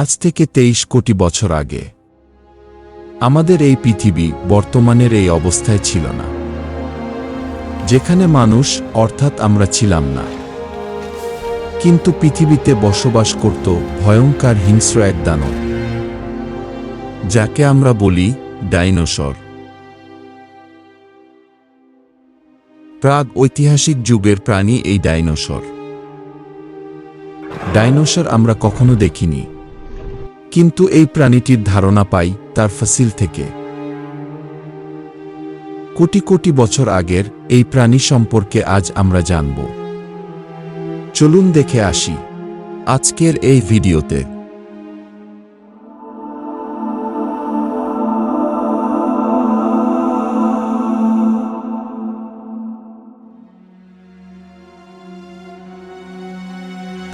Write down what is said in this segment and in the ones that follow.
আজ থেকে তেইশ কোটি বছর আগে। আমাদের এই পৃথিবী বর্তমানের এই অবস্থায় ছিল না। যেখানে মানুষ, অর্থাৎ আমরা ছিলাম না। কিন্তু পৃথিবীতে বসবাস করত ভয়ঙ্কর হিংস্র এক দানব, যাকে আমরা বলি ডাইনোসর। প্রাগ ঐতিহাসিক যুগের প্রাণী এই ডাইনোসর। ডাইনোসর আমরা কখনো দেখিনি। কিন্তু এই প্রাণীটির ধারণা পাই তার ফসিল থেকে। কোটি কোটি বছর আগের এই প্রাণী সম্পর্কে আজ আমরা জানব। চলুন দেখে আসি। আজকের এই ভিডিওতে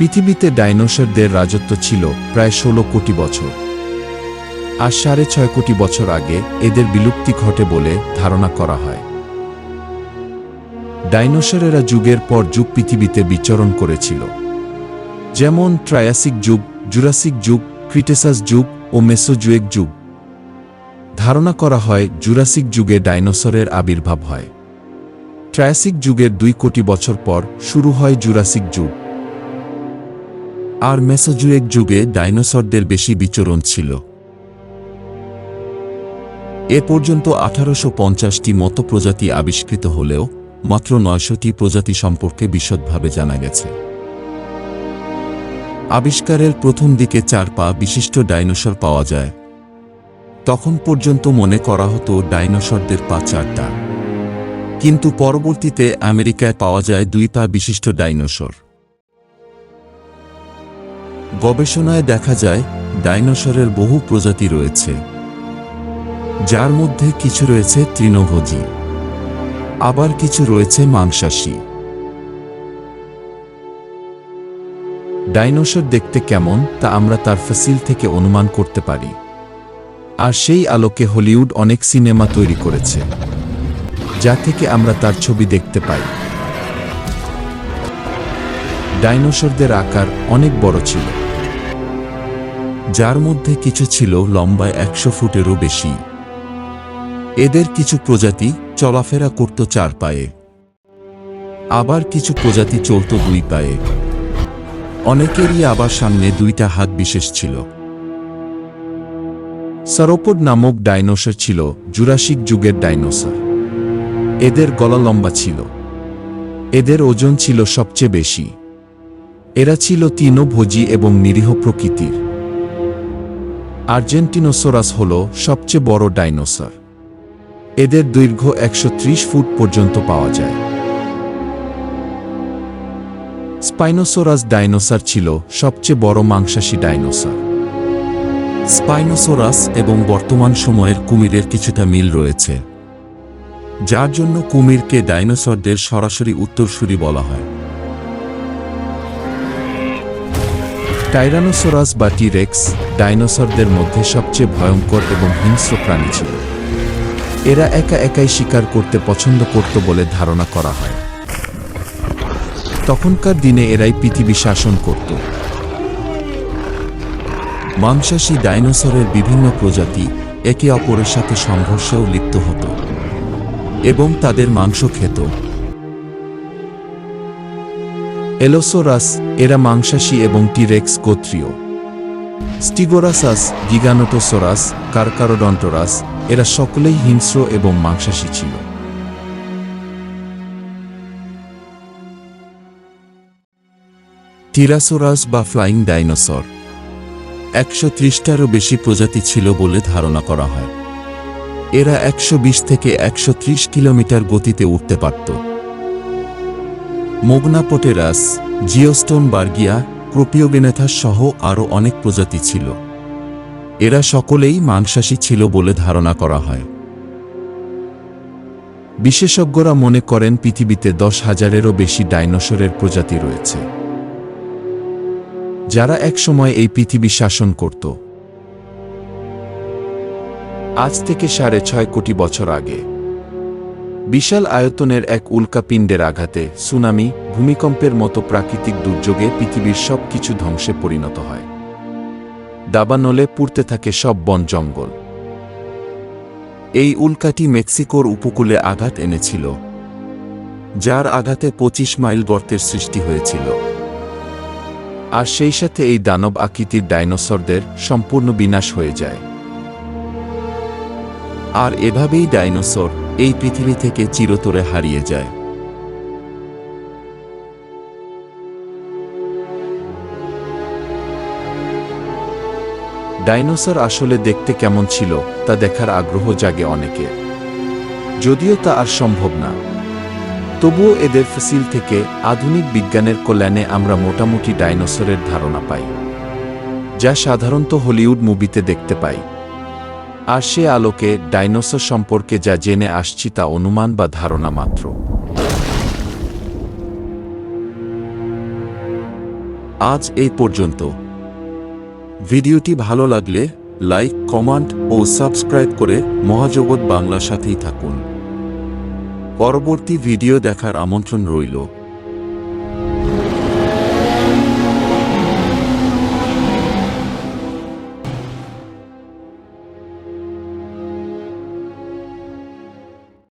পৃথিবীতে ডাইনোসরদের রাজত্ব ছিল প্রায় ষোলো কোটি বছর। আর সাড়ে ছয় কোটি বছর আগে এদের বিলুপ্তি ঘটে বলে ধারণা করা হয়। ডাইনোসরেরা যুগের পর যুগ পৃথিবীতে বিচরণ করেছিল। যেমন ট্রায়াসিক যুগ, জুরাসিক যুগ, ক্রিটেসাস যুগ ও মেসোজুয়েক যুগ। ধারণা করা হয় জুরাসিক যুগে ডাইনোসরের আবির্ভাব হয়। ট্রায়াসিক যুগের দুই কোটি বছর পর শুরু হয় জুরাসিক যুগ। আর মেসোজুয়েক যুগে ডাইনোসরদের বেশি বিচরণ ছিল। এ পর্যন্ত আঠারোশো পঞ্চাশটি মতো প্রজাতি আবিষ্কৃত হলেও মাত্র নয়শটি প্রজাতি সম্পর্কে বিশদভাবে জানা গেছে। আবিষ্কারের প্রথম দিকে চার পা বিশিষ্ট ডাইনোসর পাওয়া যায়। তখন পর্যন্ত মনে করা হতো ডাইনোসরদের পা চারটা। কিন্তু পরবর্তীতে আমেরিকায় পাওয়া যায় দুই পা বিশিষ্ট ডাইনোসর। গবেষণায় দেখা যায়, ডাইনোসরের বহু প্রজাতি রয়েছে, যার মধ্যে কিছু রয়েছে তৃণভোজী, আবার কিছু রয়েছে মাংসাশী। ডাইনোসর দেখতে কেমন, তা আমরা তার ফসিল থেকে অনুমান করতে পারি। আর সেই আলোকে হলিউড অনেক সিনেমা তৈরি করেছে, যা থেকে আমরা তার ছবি দেখতে পাই। ডাইনোসরদের আকার অনেক বড় ছিল, যার মধ্যে কিছু ছিল লম্বায় একশো ফুটেরও বেশি। এদের কিছু প্রজাতি চলাফেরা করত চার পায়ে, আবার কিছু প্রজাতি চলত দুই পায়ে। অনেকেরই আবার সামনে দুইটা হাত বিশেষ ছিল। সারোপোড নামক ডাইনোসর ছিল জুরাসিক যুগের ডাইনোসর। এদের গলা লম্বা ছিল। এদের ওজন ছিল সবচেয়ে বেশি। এরা ছিল তৃণভোজী এবং নিরীহ প্রকৃতির। আর্জেন্টিনোসোরাস হল সবচেয়ে বড় ডাইনোসর। এদের দৈর্ঘ্য একশো ত্রিশ ফুট পর্যন্ত পাওয়া যায়। স্পাইনোসোরাস ডাইনোসর ছিল সবচেয়ে বড় মাংসাশী ডাইনোসর। স্পাইনোসোরাস এবং বর্তমান সময়ের কুমিরের কিছুটা মিল রয়েছে, যার জন্য কুমিরকে ডাইনোসরদের সরাসরি উত্তরসূরি বলা হয়। টাইরানোসোরাস বা টিরেক্স ডাইনোসরদের মধ্যে সবচেয়ে ভয়ঙ্কর এবং হিংস্র প্রাণী ছিল। এরা একা একাই শিকার করতে পছন্দ করত বলে ধারণা করা হয়। তখনকার দিনে এরাই পৃথিবী শাসন করত। মাংসাশী ডাইনোসরের বিভিন্ন প্রজাতি একে অপরের সাথে সংঘর্ষেও লিপ্ত হতো এবং তাদের মাংস খেত। এলোসোরাস, এরা মাংসাশী এবং টিরেক্স গোত্রীয়। স্টিগোরাসাস, গিগানোটোসোরাস, কারকারোডন্টোরাস, এরা সকলেই হিংস্র এবং মাংসাশী ছিল। টিরাসোরাস বা ফ্লাইং ডাইনোসর। একশো ত্রিশটারও বেশি প্রজাতি ছিল বলে ধারণা করা হয়। এরা একশো বিশ থেকে একশো ত্রিশ কিলোমিটার গতিতে উঠতে পারত। মোগনাপোটেরাস জিওস্টোন বার্গিয়া ক্রোপিওগেনেথাস সহ আরও অনেক প্রজাতি ছিল। এরা সকলেই মাংসাশী ছিল বলে ধারণা করা হয়। বিশেষজ্ঞরা মনে করেন পৃথিবীতে দশ হাজারেরও বেশি ডাইনোসরের প্রজাতি রয়েছে। যারা একসময় এই পৃথিবী শাসন করত। আজ থেকে সাড়ে ছয় কোটি বছর আগে। বিশাল আয়তনের এক উল্কাপিণ্ডের আঘাতে সুনামি, ভূমিকম্পের মতো প্রাকৃতিক দুর্যোগে পৃথিবীর সব কিছু ধ্বংসে পরিণত হয়। দাবানলে পুড়তে থাকে সব বন জঙ্গল। এই উল্কাটি মেক্সিকোর উপকূলে আঘাত এনেছিল, যার আঘাতে পঁচিশ মাইল গর্তের সৃষ্টি হয়েছিল। আর সেই সাথে এই দানব আকৃতির ডাইনোসরদের সম্পূর্ণ বিনাশ হয়ে যায়। আর এভাবেই ডাইনোসর এই পৃথিবী থেকে চিরতরে হারিয়ে যায়। ডাইনোসর আসলে দেখতে কেমন ছিল, তা দেখার আগ্রহ জাগে অনেকে। যদিও তা আর সম্ভব না। তবুও এদের ফসিল থেকে আধুনিক বিজ্ঞানের কল্যাণে আমরা মোটামুটি ডাইনোসরের ধারণা পাই, যা সাধারণত হলিউড মুভিতে দেখতে পাই। আর সে আলোকে ডাইনোসর সম্পর্কে যা জেনে আসছি তা অনুমান বা ধারণা মাত্র। আজ এই পর্যন্ত। ভিডিওটি ভালো লাগলে লাইক, কমেন্ট ও সাবস্ক্রাইব করে মহাজগৎ বাংলার সাথেই থাকুন। পরবর্তী ভিডিও দেখার আমন্ত্রণ রইল।